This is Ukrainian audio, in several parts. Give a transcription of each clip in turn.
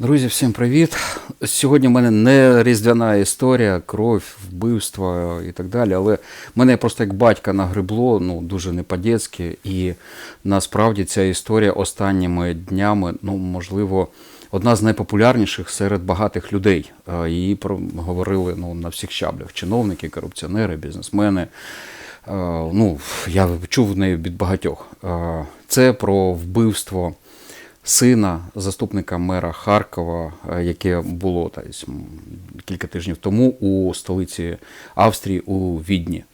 Друзі, всім привіт! Сьогодні в мене не різдвяна історія, кров, вбивство і так далі. Але мене просто як батька нагребло, ну дуже не по-дєцьки. І насправді ця історія останніми днями, ну можливо, одна з найпопулярніших серед багатих людей. Її про- говорили ну, на всіх щаблях: чиновники, корупціонери, бізнесмени. Ну, я чув в неї від багатьох. Це про вбивство сина заступника мера Харкова, е, яке було та, кілька тижнів тому у столиці Австрії у Відні.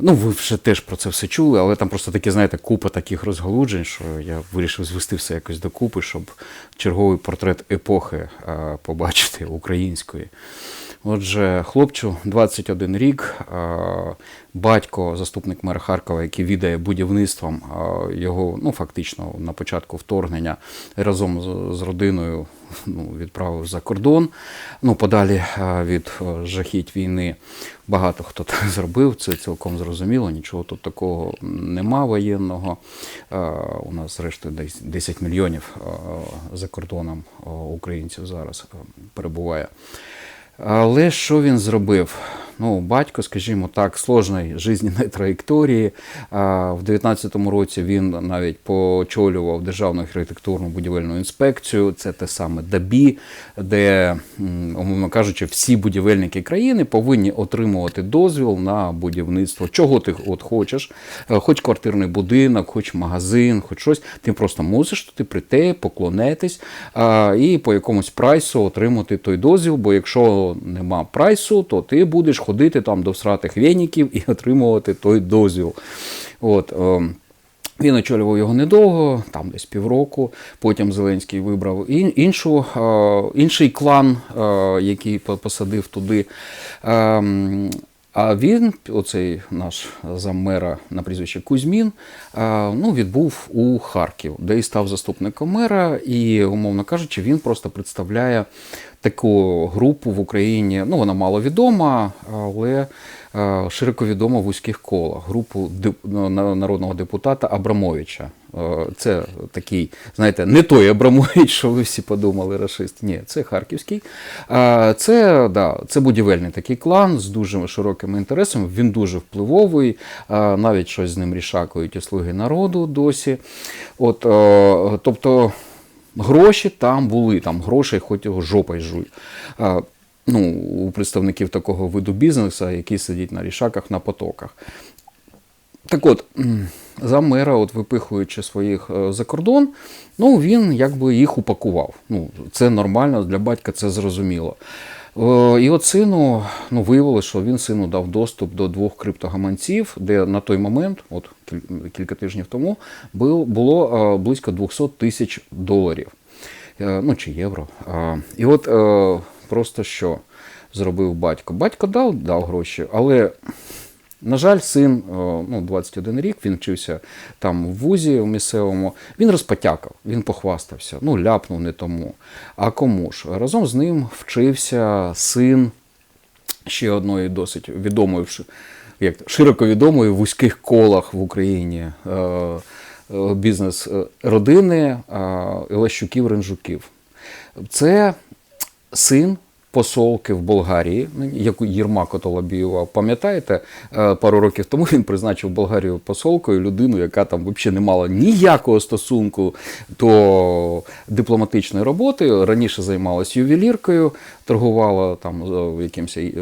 Ну, ви вже теж про це все чули, але там просто такі, знаєте, купа таких розгалуджень, що я вирішив звести все якось докупи, щоб черговий портрет епохи е, побачити української. Отже, хлопчу 21 рік, батько, заступник мера Харкова, який відає будівництвом його, ну фактично на початку вторгнення разом з, родиною ну, відправив за кордон. Ну, подалі від е, жахіть війни багато хто так зробив, це цілком зрозуміло, нічого тут такого нема воєнного. У нас, зрештою, десь 10 мільйонів за кордоном українців зараз е, перебуває. Але що він зробив? Ну, батько, скажімо так, сложної жизненної траєкторії. В 19-му році він навіть почолював Державну архітектурну будівельну інспекцію. Це те саме ДАБІ, де, умовно кажучи, всі будівельники країни повинні отримувати дозвіл на будівництво. Чого ти от хочеш, Е, хоч квартирний будинок, хоч магазин, хоч щось. Ти просто мусиш туди прийти, поклонитись і по якомусь прайсу отримати той дозвіл. Бо якщо нема прайсу, то ти будеш ходити там до всратих веніків і отримувати той дозвіл. От, ем, він очолював його недовго, там десь півроку. Потім Зеленський вибрав ін- іншу, е, інший клан, е, який посадив туди. А він, оцей наш заммера на прізвище Кузьмін, ну, відбув у Харків, де і став заступником мера. І, умовно кажучи, він просто представляє таку групу в Україні. Ну, вона маловідома, але широко відома в вузьких колах. Групу народного депутата Абрамовича. Е, Це такий, знаєте, не той Абрамович, що ви всі подумали, расист. Ні, це харківський. Е, Це, да, це будівельний такий клан з дуже широкими інтересами. Він дуже впливовий. е, Навіть щось з ним рішакують і слуги народу досі. От, тобто. Гроші там були, там грошей хоч його жопою жуй. Ну, у представників такого виду бізнесу, які сидять на рішаках на потоках. Так от, м, заммера, от випихуючи своїх е, за кордон, ну він якби їх упакував. Ну, це нормально, для батька це зрозуміло. Е, І от сину ну, виявилося, що він сину дав доступ до двох криптогаманців, де на той момент, от кілька тижнів тому, було е, близько 200 тисяч доларів. Ну чи євро. І от просто що зробив батько. Батько дав, дав гроші, але на жаль, син, е, ну, 21 рік, він вчився там в вузі в місцевому. Він розпотякав, він похвастався, ну, ляпнув не тому. А кому ж? Разом з ним вчився син ще одної досить відомої, як широко відомої в вузьких колах в Україні е, е, бізнес родини Лещуків-Ренжуків. Це син посолки в Болгарії, яку Єрмак Отолобіював. Пам'ятаєте, е, пару років тому він призначив Болгарію посолкою людину, яка там взагалі не мала ніякого стосунку до дипломатичної роботи. Раніше займалась ювеліркою, торгувала там е, якимось е,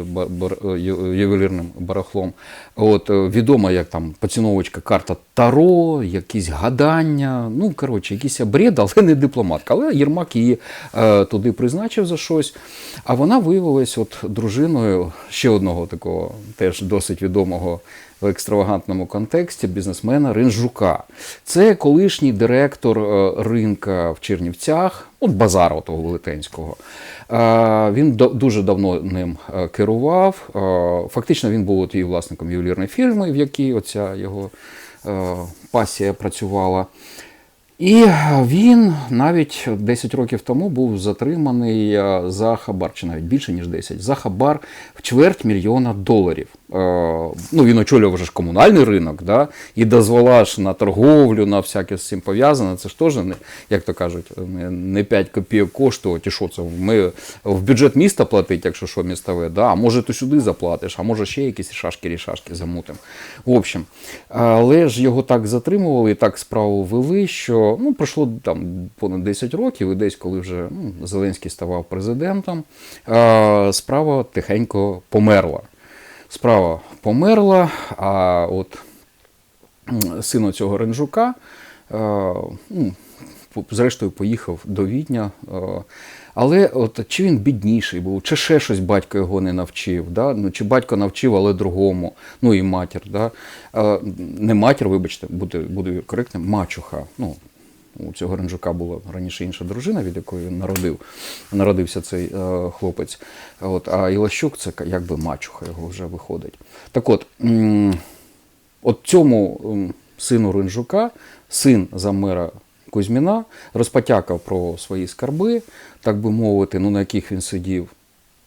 ювелірним барахлом. От відома як там поціновочка карта Таро, якісь гадання. Ну коротше, якийсь бред, але не дипломатка. Але Єрмак її е, туди призначив за щось. А вона виявилась от дружиною ще одного такого теж досить відомого в екстравагантному контексті бізнесмена Ринжука. Це колишній директор е, ринка в Чернівцях, от базару того велетенського. Е, Він дуже давно ним е, керував. Фактично він був от і власником ювелірної фірми, в якій оця його пасія працювала. І він навіть 10 років тому був затриманий е, за хабар, чи навіть більше ніж 10, за хабар в чверть мільйона доларів. Ну, він очолював вже ж комунальний ринок, да, і дозвола ж на торговлю, на всяке з цим пов'язане. Це ж теж, не, як то кажуть, не, не 5 копійок коштувати. Що це? Ми в бюджет міста платить, якщо що містове, да, а може ти сюди заплатиш, а може ще якісь шашки-рішашки замутим. В общем, але ж його так затримували і так справу вели, що ну, пройшло там понад 10 років, і десь, коли вже ну, Зеленський ставав президентом, е, справа тихенько померла. Справа померла, а от син цього Ренжука, е, ну, зрештою, поїхав до Відня. е, Але от чи він бідніший був, чи ще щось батько його не навчив, да? ну, чи батько навчив, але другому, ну і матір. Да? Е, Не матір, вибачте, буду, буду коректним, мачуха. Ну, у цього Ренжука була раніше інша дружина, від якої він народив, народився цей е, хлопець. От, а Ілащук це якби мачуха його вже виходить. Так от, от цьому сину Ринжука, син замера Кузьміна, розпотякав про свої скарби, так би мовити, ну на яких він сидів.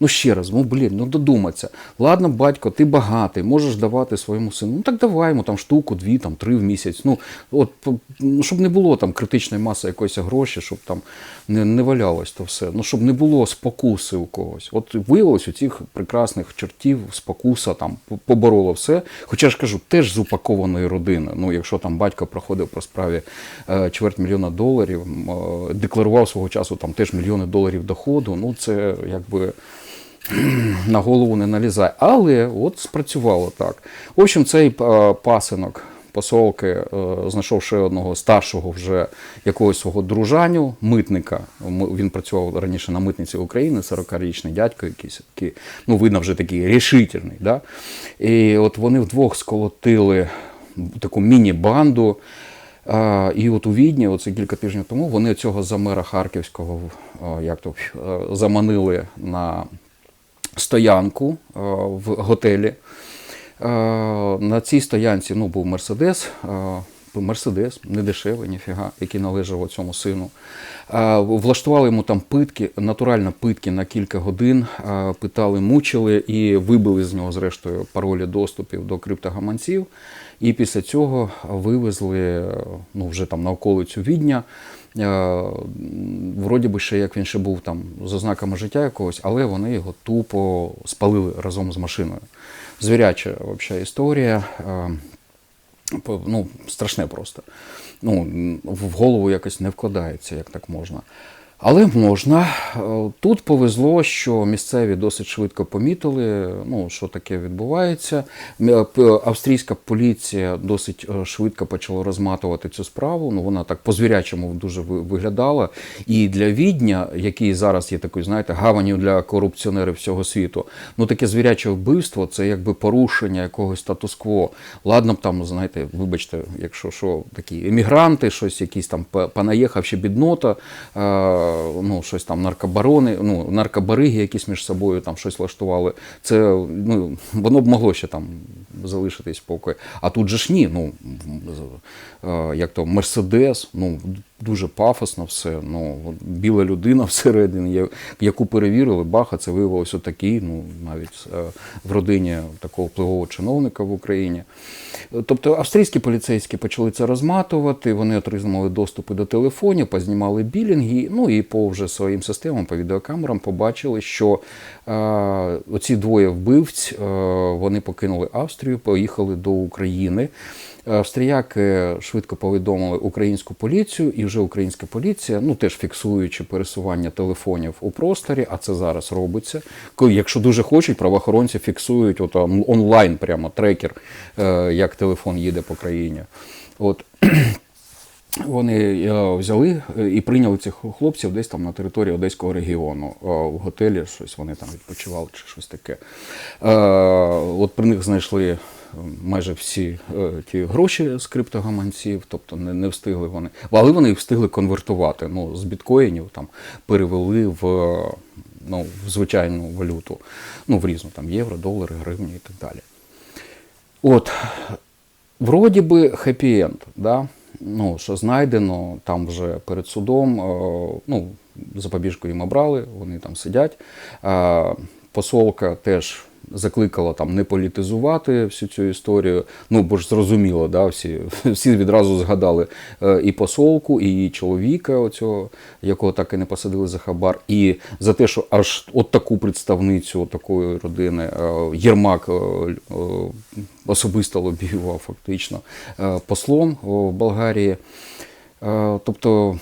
Ну ще раз, ну блін, ну додуматься. Ладно, батько, ти багатий, можеш давати своєму сину. Ну так давай йому там штуку, дві, там три в місяць. Ну от ну, щоб не було там критичної маси якоїсь гроші, щоб там не, не валялось то все. Ну щоб не було спокуси у когось. От виявилось у цих прекрасних чертів спокуса там побороло все. Хоча ж кажу, теж з упакованої родини. Ну, якщо там батько проходив по справі е, чверть мільйона доларів, е, декларував свого часу там теж мільйони доларів доходу. Ну це якби на голову не налізає. Але от спрацювало так. В общем, цей е, пасинок посолки е, знайшов ще одного старшого вже якогось свого дружаню, митника. Він працював раніше на митниці України, 40-річний дядько, якийсь такий, ну, видно, вже такий рішительний. Да? І от вони вдвох сколотили таку міні-банду. І от у Відні, оце кілька тижнів тому, вони цього замера Харківського як то, заманили на стоянку е, в готелі. Е, На цій стоянці ну, був Мерседес. е, Мерседес, не дешевий, ніфіга, який належав цьому сину. Влаштували йому там питки, натурально питки на кілька годин, питали, мучили і вибили з нього, зрештою, паролі доступів до криптогаманців. І після цього вивезли ну, вже там на околицю Відня. Е, Вроді би ще як він ще був там з ознаками життя якогось, але вони його тупо спалили разом з машиною. Звіряча взагалі історія. Е, ну, страшне просто. Ну, в голову якось не вкладається, як так можна. Але можна. Е, Тут повезло, що місцеві досить швидко помітили, ну, що таке відбувається. Е, Австрійська поліція досить е, швидко почала розматувати цю справу. Ну, вона так по-звірячому дуже виглядала. І для Відня, який зараз є такою, знаєте, гаванню для корупціонерів всього світу, ну таке звіряче вбивство це якби порушення якогось статус-кво. Ладно б там, знаєте, вибачте, якщо що, такі емігранти, щось якісь там понаїхавші біднота, ну, щось там наркобарони, ну, наркобариги якісь між собою там щось влаштували. Це ну, воно б могло ще там залишитись поки. А тут же ж ні, ну е, як то Мерседес, ну дуже пафосно все. Ну, біла людина всередині, яку перевірили, баха, це виявилося такий, ну навіть е, в родині такого впливового чиновника в Україні. Тобто австрійські поліцейські почали це розматувати, вони отримали доступи до телефонів, познімали білінги, ну і по вже своїм системам, по відеокамерам побачили, що е, оці двоє вбивць е, вони покинули Австрію, поїхали до України. Австріяки швидко повідомили українську поліцію, і вже українська поліція, ну теж фіксуючи пересування телефонів у просторі, а це зараз робиться. Якщо дуже хочуть, правоохоронці фіксують от, онлайн прямо трекер, е, як телефон їде по країні. От вони е, взяли е, і прийняли цих хлопців десь там на території Одеського регіону е, в готелі, щось вони там відпочивали чи щось таке. Е, От при них знайшли е, майже всі е, ті гроші з криптогаманців, тобто не, не встигли вони. Але вони встигли конвертувати. Ну, з біткоїнів там перевели в, ну, в звичайну валюту, ну, в різну там євро, долари, гривні і так далі. От, вроді би хеппі-енд, да? ну, що знайдено там вже перед судом, е, ну, запобіжку їм обрали, вони там сидять. Е, Посолка теж закликала там не політизувати всю цю історію. Ну, бо ж зрозуміло, да, всі, всі відразу згадали е, і посолку, і чоловіка, оцього, якого так і не посадили за хабар, і за те, що аж от таку представницю от такої родини е, Єрмак е, особисто лобіював фактично послом в Болгарії. Тобто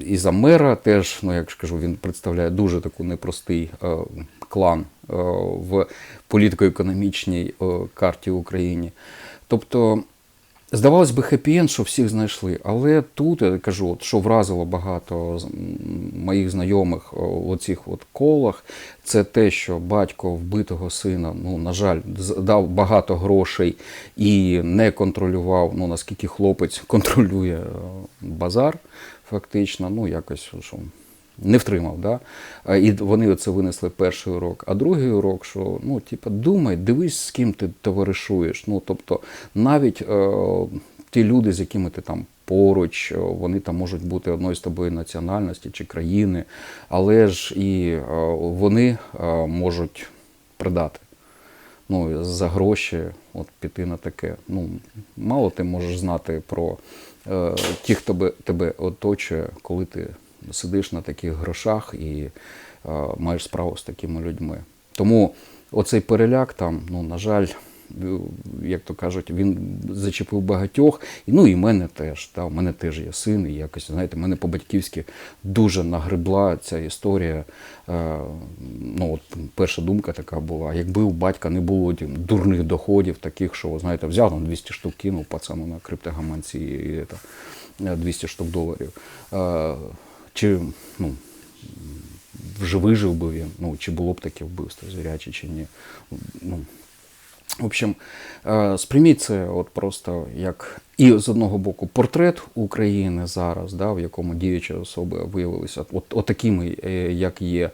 і за мера теж, ну як ж кажу, він представляє дуже таку непростий е, клан е, в політико-економічній е, карті в Україні. Тобто, здавалось би, хеппі-енд, що всіх знайшли, але тут я кажу, от, що вразило багато моїх знайомих о, в оцих от колах, це те, що батько вбитого сина, ну на жаль, дав багато грошей і не контролював, ну наскільки хлопець контролює е, базар, фактично, ну якось що. Не втримав, да? І вони це винесли перший урок. А другий урок, що ну, типу, думай, дивись, з ким ти товаришуєш. Ну, тобто, навіть е, ті люди, з якими ти там поруч, е, вони там можуть бути одної з тобою національності чи країни, але ж і е, вони е, можуть продати. Ну, за гроші от піти на таке. Ну, мало ти можеш знати про е, ті, хто тебе, тебе оточує, коли ти сидиш на таких грошах і е, маєш справу з такими людьми. Тому оцей переляк там, ну, на жаль, як то кажуть, він зачепив багатьох, ну і мене теж. Та, у мене теж є син, і якось, знаєте, мене по-батьківськи дуже нагребла ця історія. Е, ну, от перша думка така була, якби у батька не було тім, дурних доходів, таких, що, знаєте, взяв там 200 штук, кинув пацану на криптогаманці і, це, 200 штук доларів. Е, чи, ну, вже вижив би він, ну, чи було б таке вбивство звіряче, чи ні. Ну, в общем, е, сприйміть це от просто як і з одного боку портрет України зараз, да, в якому діючі особи виявилися от, от такими, е, як є.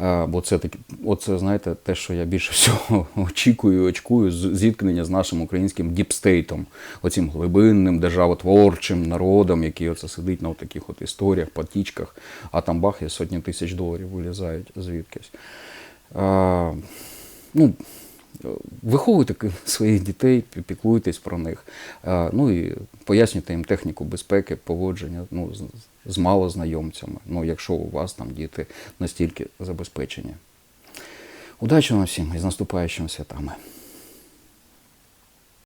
Е, Бо це таки, оце, знаєте, те, що я більше всього очікую, очкую з зіткнення з нашим українським діпстейтом, оцим глибинним державотворчим народом, який оце сидить на таких от історіях, потічках, а там бах, і сотні тисяч доларів вилізають звідкись. Е, ну, Виховуйте своїх дітей, піклуйтесь про них. Е, Ну і пояснюйте їм техніку безпеки, поводження ну, з, малознайомцями, ну, якщо у вас там діти настільки забезпечені. Удачі вам всім і з наступаючими святами.